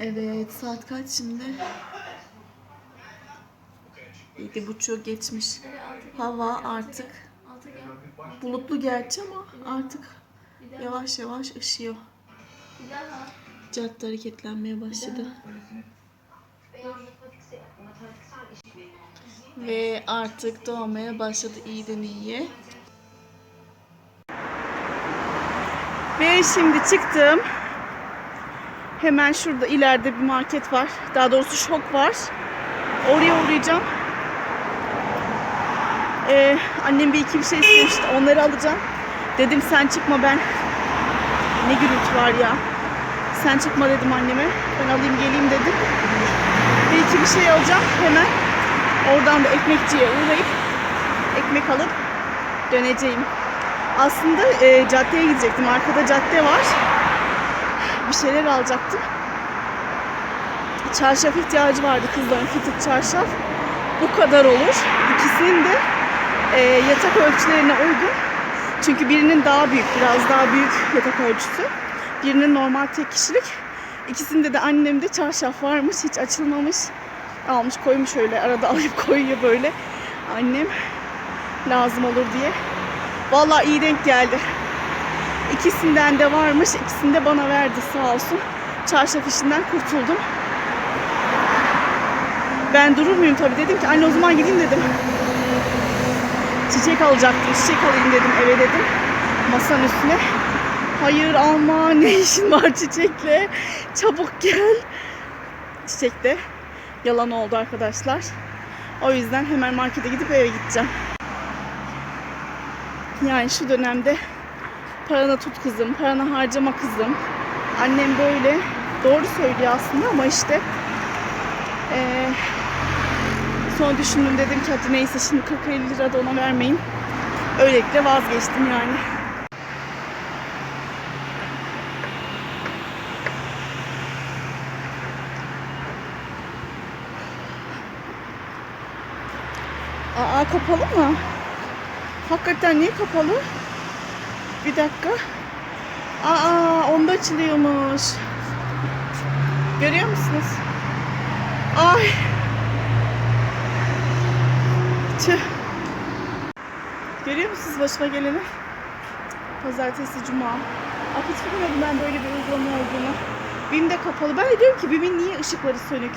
Evet saat kaç şimdi? Yedi buçuk geçmiş. Hava artık bulutlu gerçi ama artık yavaş yavaş ışıyor. Cadde hareketlenmeye başladı. Ve artık doğmaya başladı iyiden iyiye. Ve şimdi çıktım. Hemen şurada ileride bir market var. Daha doğrusu şok var. Oraya uğrayacağım. Ee, annem bir iki bir şey istemişti. Onları alacağım. Dedim sen çıkma ben. Ne gürültü var ya. Sen çıkma dedim anneme. Ben alayım geleyim dedim. Bir iki bir şey alacağım hemen. Oradan da ekmekçiye uğrayıp ekmek alıp döneceğim. Aslında e, caddeye gidecektim. Arkada cadde var. Bir şeyler alacaktım. Çarşaf ihtiyacı vardı kızların fıtık çarşaf. Bu kadar olur. İkisinin de e, yatak ölçülerine uygun. Çünkü birinin daha büyük, biraz daha büyük yatak ölçüsü. Birinin normal tek kişilik. İkisinde de annemde çarşaf varmış, hiç açılmamış. Almış koymuş öyle, arada alıp koyuyor böyle. Annem lazım olur diye. Vallahi iyi denk geldi. İkisinden de varmış, ikisini de bana verdi sağ olsun. Çarşaf işinden kurtuldum. Ben durur muyum tabii dedim ki anne o zaman gideyim dedim. Çiçek alacaktım, çiçek alayım dedim eve dedim. Masanın üstüne. Hayır alma ne işin var çiçekle. Çabuk gel. Çiçek de yalan oldu arkadaşlar. O yüzden hemen markete gidip eve gideceğim. Yani şu dönemde paranı tut kızım, paranı harcama kızım. Annem böyle doğru söylüyor aslında ama işte eee sonra düşündüm dedim ki hadi neyse şimdi 40-50 lira da ona vermeyin. Öylelikle vazgeçtim yani. Aa kapalı mı? Hakikaten niye kapalı? Bir dakika. Aa onda açılıyormuş. Görüyor musunuz? Ay. Tüh. Görüyor musunuz başıma geleni? Pazartesi, cuma. Aa, hiç bilmiyordum ben böyle bir uygulama olduğunu. BİM de kapalı. Ben de diyorum ki BİM'in niye ışıkları sönük?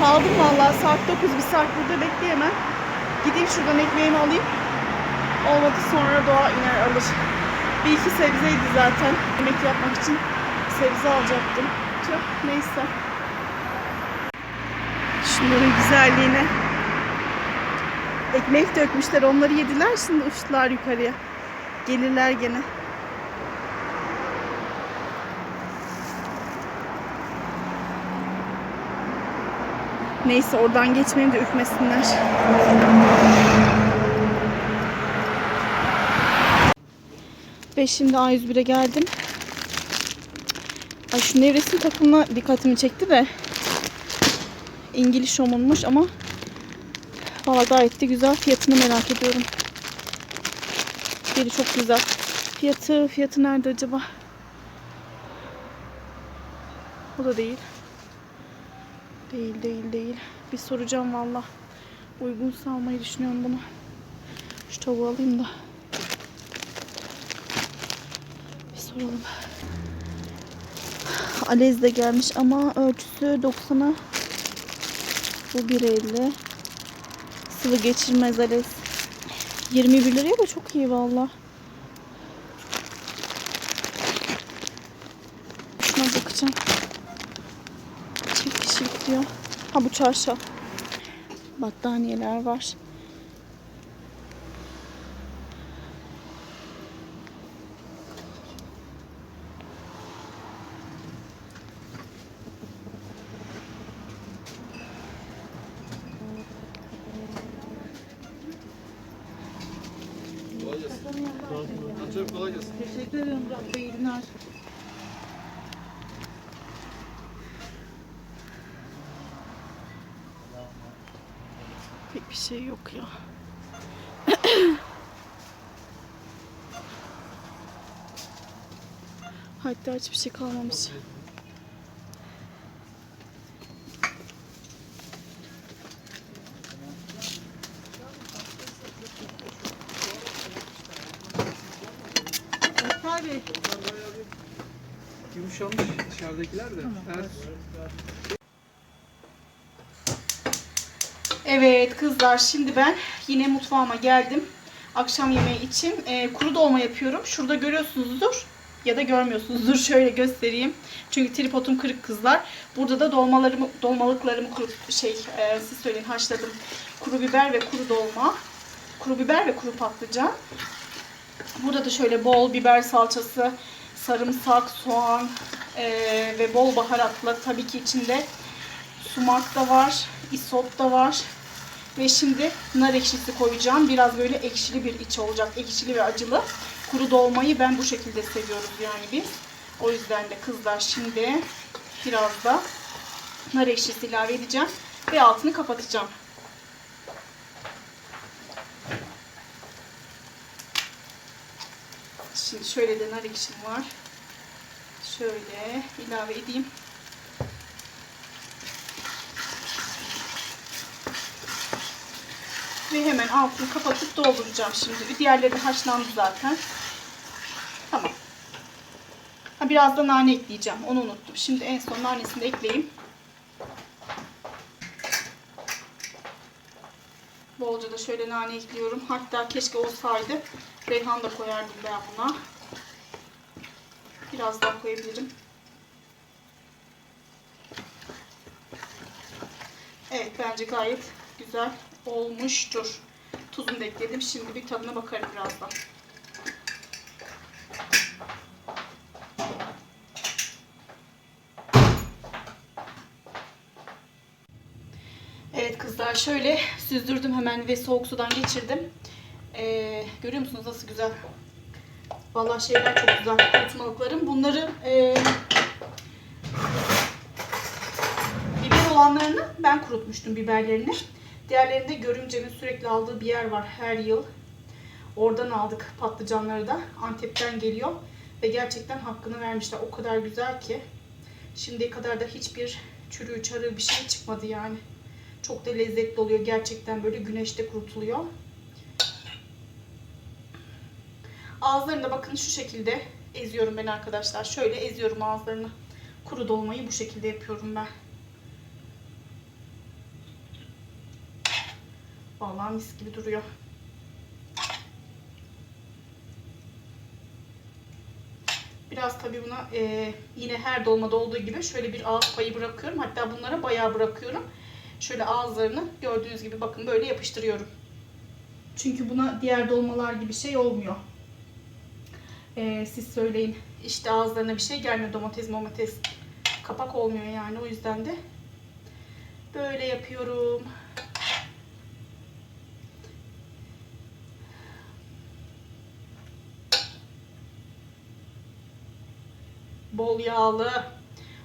Kaldım vallahi saat 9 bir saat burada bekleyemem. Gideyim şuradan ekmeğimi alayım. Olmadı sonra doğa iner alır. Bir iki sebzeydi zaten. Yemek yapmak için sebze alacaktım. Tüh neyse. Şunların güzelliğine. Ekmek dökmüşler onları yediler şimdi uçtular yukarıya. Gelirler gene. Neyse oradan geçmeyeyim de ürkmesinler. Ve şimdi A101'e geldim. Ay şu nevresim takımına dikkatimi çekti de. İngiliz Home'unmuş ama valla gayet de güzel. Fiyatını merak ediyorum. Biri çok güzel. Fiyatı, fiyatı nerede acaba? Bu da değil. Değil değil değil. Bir soracağım valla. Uygunsa almayı düşünüyorum bunu. Şu tavuğu alayım da. Bir soralım. Alez de gelmiş ama ölçüsü 90'a bu 1.50 sıvı geçirmez Alez 21 liraya da çok iyi valla. Şuna bakacağım. Çift diyor. Ha bu çarşaf. Battaniyeler var. Atıyorum kolay gelsin. Teşekkür ederim Murat Bey. günler. Pek bir şey yok ya. Hatta hiçbir şey kalmamış. Yumuşamış dışarıdakiler de. Evet. Evet kızlar şimdi ben yine mutfağıma geldim. Akşam yemeği için e, kuru dolma yapıyorum. Şurada görüyorsunuzdur ya da görmüyorsunuzdur. Şöyle göstereyim. Çünkü tripodum kırık kızlar. Burada da dolmalarımı, dolmalıklarımı kuru, şey e, siz söyleyin haşladım. Kuru biber ve kuru dolma. Kuru biber ve kuru patlıcan. Burada da şöyle bol biber salçası, sarımsak, soğan e, ve bol baharatla tabii ki içinde sumak da var, isot da var. Ve şimdi nar ekşisi koyacağım. Biraz böyle ekşili bir iç olacak. Ekşili ve acılı. Kuru dolmayı ben bu şekilde seviyoruz yani biz. O yüzden de kızlar şimdi biraz da nar ekşisi ilave edeceğim. Ve altını kapatacağım. Şimdi şöyle de nar ekşim var. Şöyle ilave edeyim. Ve hemen altını kapatıp dolduracağım şimdi. Diğerleri haşlandı zaten. Tamam. Ha, biraz da nane ekleyeceğim. Onu unuttum. Şimdi en son nanesini de ekleyeyim. Bolca da şöyle nane ekliyorum. Hatta keşke olsaydı reyhan da koyardım ben buna. Biraz daha koyabilirim. Evet bence gayet güzel olmuştur. Tuzunu da ekledim. Şimdi bir tadına bakarım birazdan. Evet kızlar şöyle süzdürdüm hemen ve soğuk sudan geçirdim. Ee, görüyor musunuz nasıl güzel? Vallahi şeyler çok güzel. Kurutmalıklarım. Bunları e, biber olanlarını ben kurutmuştum biberlerini. Diğerlerinde görümcemin sürekli aldığı bir yer var her yıl. Oradan aldık patlıcanları da. Antep'ten geliyor. Ve gerçekten hakkını vermişler. O kadar güzel ki. Şimdiye kadar da hiçbir çürüğü çarığı bir şey çıkmadı yani. Çok da lezzetli oluyor. Gerçekten böyle güneşte kurutuluyor. Ağızlarını da bakın şu şekilde eziyorum ben arkadaşlar. Şöyle eziyorum ağızlarını. Kuru dolmayı bu şekilde yapıyorum ben. Vallahi mis gibi duruyor. Biraz tabii buna e, yine her dolmada olduğu gibi şöyle bir ağız payı bırakıyorum. Hatta bunlara bayağı bırakıyorum. Şöyle ağızlarını gördüğünüz gibi bakın böyle yapıştırıyorum. Çünkü buna diğer dolmalar gibi şey olmuyor. E, siz söyleyin. İşte ağızlarına bir şey gelmiyor domates domates. Kapak olmuyor yani o yüzden de böyle yapıyorum. bol yağlı,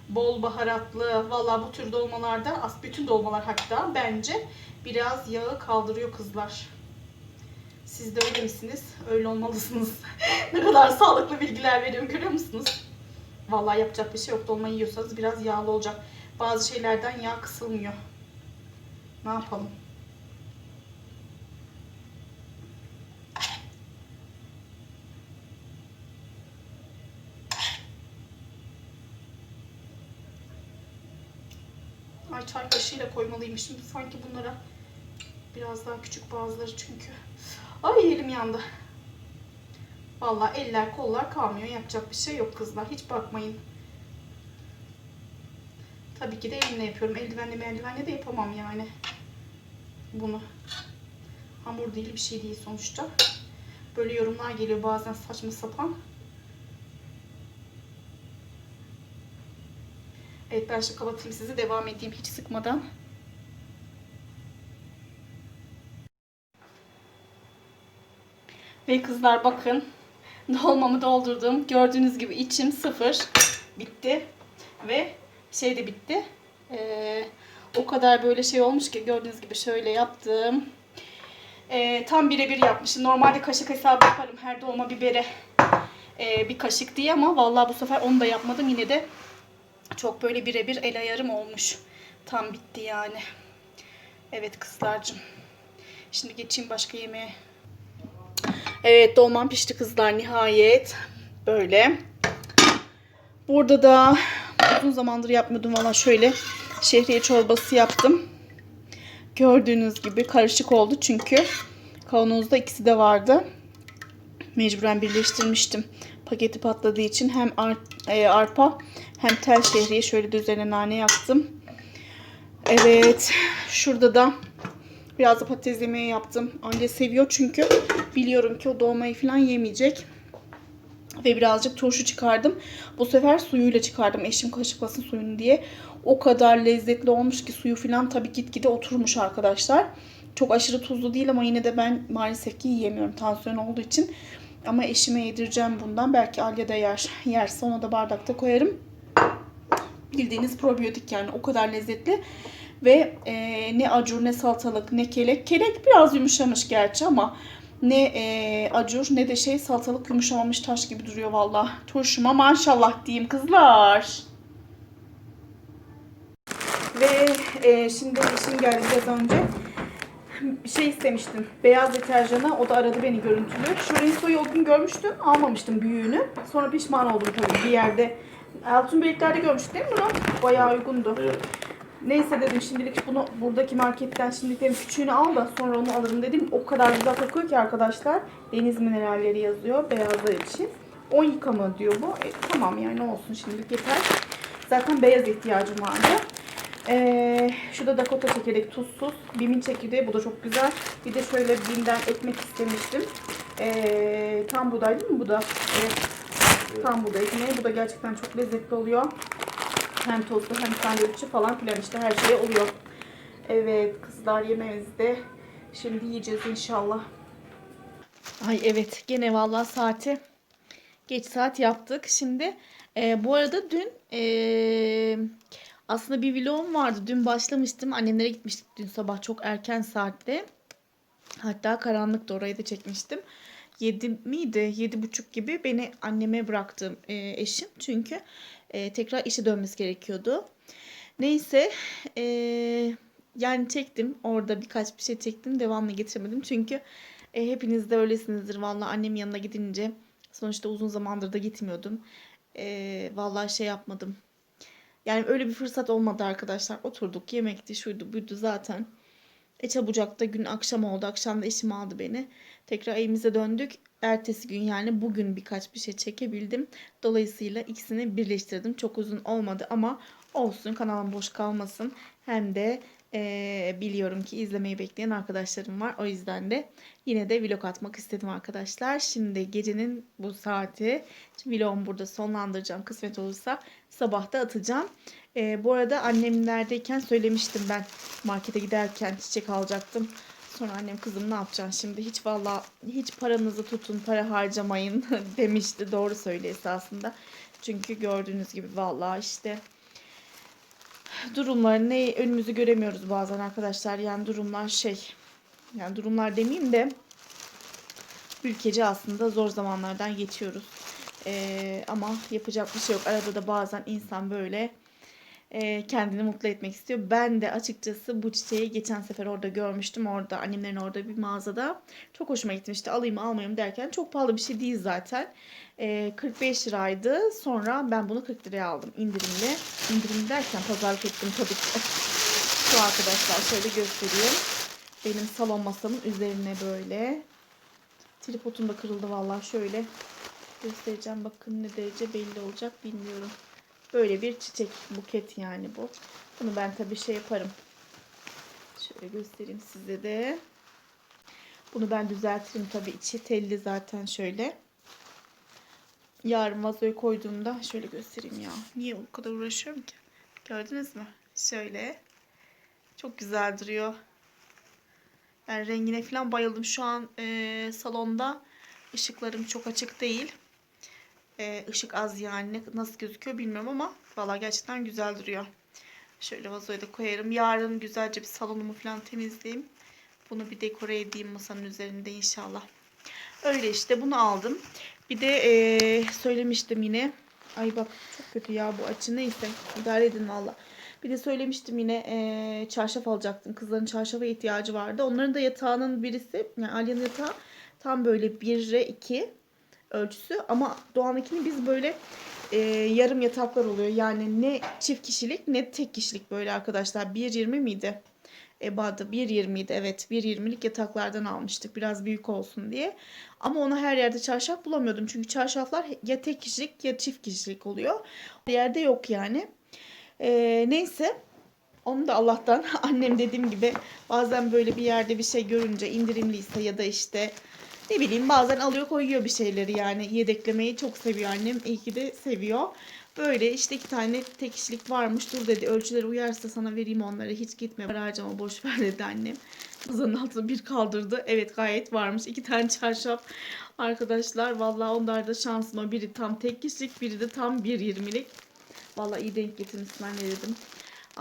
bol baharatlı. Valla bu tür dolmalarda, bütün dolmalar hatta bence biraz yağı kaldırıyor kızlar. Siz de öyle misiniz? Öyle olmalısınız. ne kadar sağlıklı bilgiler veriyorum görüyor musunuz? Vallahi yapacak bir şey yok. Dolma yiyorsanız biraz yağlı olacak. Bazı şeylerden yağ kısılmıyor. Ne yapalım? Ay çay kaşığıyla koymalıymışım. Sanki bunlara biraz daha küçük bazıları çünkü. Ay elim yandı. Vallahi eller kollar kalmıyor. Yapacak bir şey yok kızlar. Hiç bakmayın. Tabii ki de elimle yapıyorum. Eldivenle merdivenle de yapamam yani. Bunu. Hamur değil bir şey değil sonuçta. Böyle yorumlar geliyor bazen saçma sapan. Evet ben şimdi kapatayım sizi devam edeyim hiç sıkmadan. Ve kızlar bakın dolmamı doldurdum. Gördüğünüz gibi içim sıfır. Bitti. Ve şey de bitti. Ee, o kadar böyle şey olmuş ki gördüğünüz gibi şöyle yaptım. Ee, tam birebir yapmışım. Normalde kaşık hesabı yaparım her dolma bibere. e, bir kaşık diye ama vallahi bu sefer onu da yapmadım. Yine de çok böyle birebir el ayarım olmuş. Tam bitti yani. Evet kızlarcığım. Şimdi geçeyim başka yemeğe. Evet dolmam pişti kızlar nihayet. Böyle. Burada da uzun zamandır yapmıyordum valla şöyle şehriye çorbası yaptım. Gördüğünüz gibi karışık oldu çünkü kavanozda ikisi de vardı. Mecburen birleştirmiştim. Paketi patladığı için hem ar- e, arpa hem tel şehriye şöyle de üzerine nane yaktım. Evet şurada da biraz da patates yemeği yaptım. Anne seviyor çünkü biliyorum ki o dolmayı falan yemeyecek. Ve birazcık turşu çıkardım. Bu sefer suyuyla çıkardım eşim kaşıklasın suyunu diye. O kadar lezzetli olmuş ki suyu falan tabii gitgide oturmuş arkadaşlar. Çok aşırı tuzlu değil ama yine de ben maalesef ki yiyemiyorum tansiyon olduğu için. Ama eşime yedireceğim bundan. Belki Alya da yer. Yerse ona da bardakta koyarım. Bildiğiniz probiyotik yani o kadar lezzetli. Ve e, ne acur ne salatalık ne kelek. Kelek biraz yumuşamış gerçi ama ne e, acur ne de şey salatalık yumuşamamış taş gibi duruyor valla. Turşuma maşallah diyeyim kızlar. Ve e, şimdi işim geldi biraz önce. Şey istemiştim. Beyaz deterjanı. O da aradı beni görüntülü. Şu Rinso'yu o gün görmüştüm. Almamıştım büyüğünü. Sonra pişman oldum tabii bir yerde. Altın Beylikler'de görmüştüm değil mi bunu? Bayağı uygundu. Neyse dedim şimdilik bunu buradaki marketten şimdilik dedim küçüğünü al da sonra onu alırım dedim. O kadar güzel kokuyor ki arkadaşlar. Deniz mineralleri yazıyor beyazlar için. 10 yıkama diyor bu. E, tamam yani olsun şimdilik yeter. Zaten beyaz ihtiyacım vardı. Ee, şurada Dakota çekirdek tuzsuz. Bimin çekirdeği bu da çok güzel. Bir de şöyle binden ekmek istemiştim. Ee, tam buğday değil mi bu da? Evet. Tam buğday ekmeği. Bu da gerçekten çok lezzetli oluyor. Hem tostlu hem sandviçi falan filan işte her şey oluyor. Evet kızlar yemeğimizde. Şimdi yiyeceğiz inşallah. Ay evet gene vallahi saati geç saat yaptık. Şimdi e, bu arada dün e, aslında bir vlogum vardı. Dün başlamıştım. Annemlere gitmiştik dün sabah çok erken saatte. Hatta karanlıkta orayı da çekmiştim. 7 miydi? 7.30 gibi beni anneme bıraktı e, eşim. Çünkü e, tekrar işe dönmesi gerekiyordu. Neyse e, yani çektim. Orada birkaç bir şey çektim. Devamlı getiremedim. Çünkü e, hepiniz de öylesinizdir. Vallahi annem yanına gidince sonuçta uzun zamandır da gitmiyordum. E, vallahi şey yapmadım. Yani öyle bir fırsat olmadı arkadaşlar. Oturduk yemekti şuydu buydu zaten. E çabucak da gün akşam oldu. Akşam da eşim aldı beni. Tekrar evimize döndük. Ertesi gün yani bugün birkaç bir şey çekebildim. Dolayısıyla ikisini birleştirdim. Çok uzun olmadı ama olsun kanalım boş kalmasın. Hem de eee, biliyorum ki izlemeyi bekleyen arkadaşlarım var. O yüzden de yine de vlog atmak istedim arkadaşlar. Şimdi gecenin bu saati vlogumu burada sonlandıracağım. Kısmet olursa sabah da atacağım. Eee, bu arada annemlerdeyken söylemiştim ben markete giderken çiçek alacaktım. Sonra annem kızım ne yapacaksın şimdi hiç valla hiç paranızı tutun para harcamayın demişti. Doğru söylüyor esasında. Çünkü gördüğünüz gibi valla işte durumlar ne önümüzü göremiyoruz bazen arkadaşlar. Yani durumlar şey yani durumlar demeyeyim de ülkece aslında zor zamanlardan geçiyoruz. Ee, ama yapacak bir şey yok. Arada da bazen insan böyle e, kendini mutlu etmek istiyor. Ben de açıkçası bu çiçeği geçen sefer orada görmüştüm. Orada annemlerin orada bir mağazada. Çok hoşuma gitmişti. Alayım almayayım derken çok pahalı bir şey değil zaten. E, 45 liraydı. Sonra ben bunu 40 liraya aldım indirimli. İndirim derken pazarlık ettim tabii ki. Şu arkadaşlar şöyle göstereyim. Benim salon masamın üzerine böyle. Tripodum da kırıldı vallahi şöyle göstereceğim. Bakın ne derece belli olacak bilmiyorum. Böyle bir çiçek buket yani bu. Bunu ben tabii şey yaparım. Şöyle göstereyim size de. Bunu ben düzeltirim tabii içi telli zaten şöyle. Yarın vazoya koyduğumda şöyle göstereyim ya. Niye o kadar uğraşıyorum ki? Gördünüz mü? Şöyle. Çok güzel duruyor. Ben rengine falan bayıldım. Şu an e, salonda ışıklarım çok açık değil. Ee, ışık az yani nasıl gözüküyor bilmiyorum ama valla gerçekten güzel duruyor. Şöyle vazoya da koyarım. Yarın güzelce bir salonumu falan temizleyeyim. Bunu bir dekore edeyim masanın üzerinde inşallah. Öyle işte bunu aldım. Bir de eee, söylemiştim yine. Ay bak çok kötü ya bu açı neyse idare edin valla. Bir de söylemiştim yine eee, çarşaf alacaktım. Kızların çarşafa ihtiyacı vardı. Onların da yatağının birisi yani Alya'nın yatağı tam böyle 1'e 2 ölçüsü ama Doğan'ınkini biz böyle eee, yarım yataklar oluyor. Yani ne çift kişilik ne tek kişilik böyle arkadaşlar. 1.20 miydi? Eba'da 1.20 idi evet 1.20'lik yataklardan almıştık biraz büyük olsun diye. Ama ona her yerde çarşaf bulamıyordum. Çünkü çarşaflar ya tek kişilik ya çift kişilik oluyor. Bir yerde yok yani. Ee, neyse onu da Allah'tan annem dediğim gibi bazen böyle bir yerde bir şey görünce indirimliyse ya da işte ne bileyim bazen alıyor koyuyor bir şeyleri yani yedeklemeyi çok seviyor annem. İyi ki de seviyor. Böyle işte iki tane tek kişilik varmış. Dur dedi ölçüleri uyarsa sana vereyim onları. Hiç gitme para harcama boş ver dedi annem. Kızın altına bir kaldırdı. Evet gayet varmış. İki tane çarşaf arkadaşlar. Vallahi onlar da şansıma. Biri tam tek kişilik biri de tam 1.20'lik. Vallahi iyi denk getirmişsin anne dedim.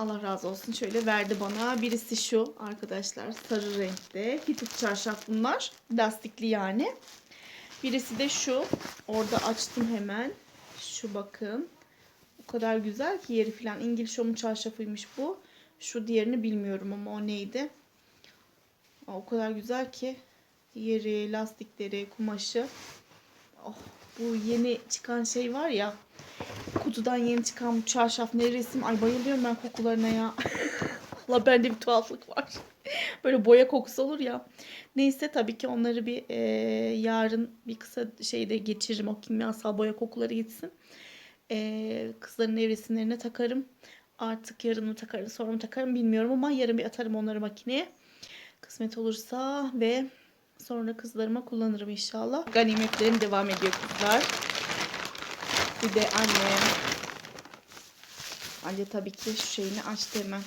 Allah razı olsun. Şöyle verdi bana. Birisi şu arkadaşlar. Sarı renkte. Hitit çarşaf bunlar. Lastikli yani. Birisi de şu. Orada açtım hemen. Şu bakın. O kadar güzel ki yeri falan. İngiliz Home'un çarşafıymış bu. Şu diğerini bilmiyorum ama o neydi. O kadar güzel ki. Yeri, lastikleri, kumaşı. Oh, bu yeni çıkan şey var ya. Kutudan yeni çıkan bu çarşaf ne resim. Ay bayılıyorum ben kokularına ya. Allah bende bir tuhaflık var. Böyle boya kokusu olur ya. Neyse tabii ki onları bir e, yarın bir kısa şeyde geçiririm. O kimyasal boya kokuları gitsin. E, kızların nevresimlerine takarım. Artık yarın mı takarım sonra mı takarım bilmiyorum ama yarın bir atarım onları makineye. Kısmet olursa ve sonra kızlarıma kullanırım inşallah. Ganimetlerim devam ediyor kızlar. Bir de annem. Anne tabii ki şu şeyini açtı hemen.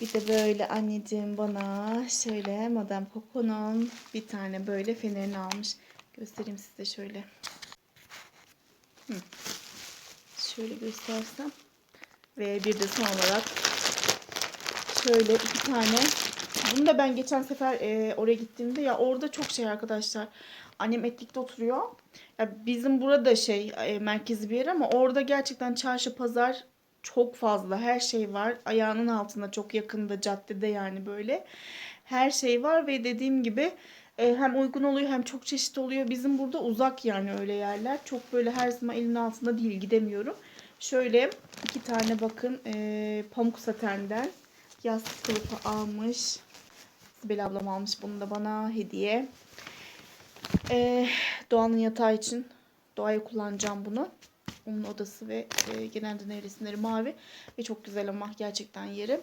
Bir de böyle anneciğim bana şöyle Madame Coco'nun bir tane böyle fenerini almış. Göstereyim size şöyle. Şöyle göstersem. Ve bir de son olarak şöyle iki tane. Bunu da ben geçen sefer e, oraya gittiğimde ya orada çok şey arkadaşlar. Annem etlikte oturuyor. Ya bizim burada şey e, merkezi bir yer ama orada gerçekten çarşı pazar çok fazla her şey var. Ayağının altında çok yakında caddede yani böyle. Her şey var ve dediğim gibi e, hem uygun oluyor hem çok çeşit oluyor. Bizim burada uzak yani öyle yerler. Çok böyle her zaman elin altında değil gidemiyorum. Şöyle iki tane bakın e, pamuk satenden yastık kılıfı almış. Sibel ablam almış bunu da bana hediye. E, Doğan'ın yatağı için Doğa'ya kullanacağım bunu. Onun odası ve e, genelde nevresimleri mavi. Ve çok güzel ama gerçekten yeri.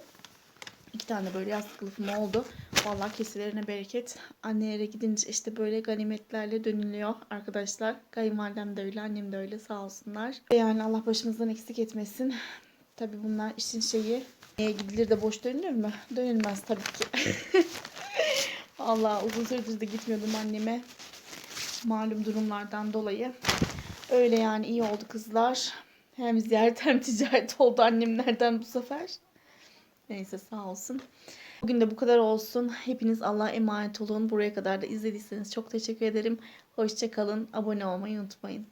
İki tane böyle yastık kılıfım oldu. Vallahi kesilerine bereket. Annelere gidince işte böyle ganimetlerle dönülüyor arkadaşlar. Kayınvalidem de öyle, annem de öyle sağ olsunlar. Yani Allah başımızdan eksik etmesin. Tabi bunlar işin şeyi. Neye gidilir de boş dönülür mü? Dönülmez tabii ki. Allah uzun süredir de gitmiyordum anneme. Malum durumlardan dolayı. Öyle yani iyi oldu kızlar. Hem ziyaret hem ticaret oldu annemlerden bu sefer. Neyse sağ olsun. Bugün de bu kadar olsun. Hepiniz Allah'a emanet olun. Buraya kadar da izlediyseniz çok teşekkür ederim. Hoşçakalın. Abone olmayı unutmayın.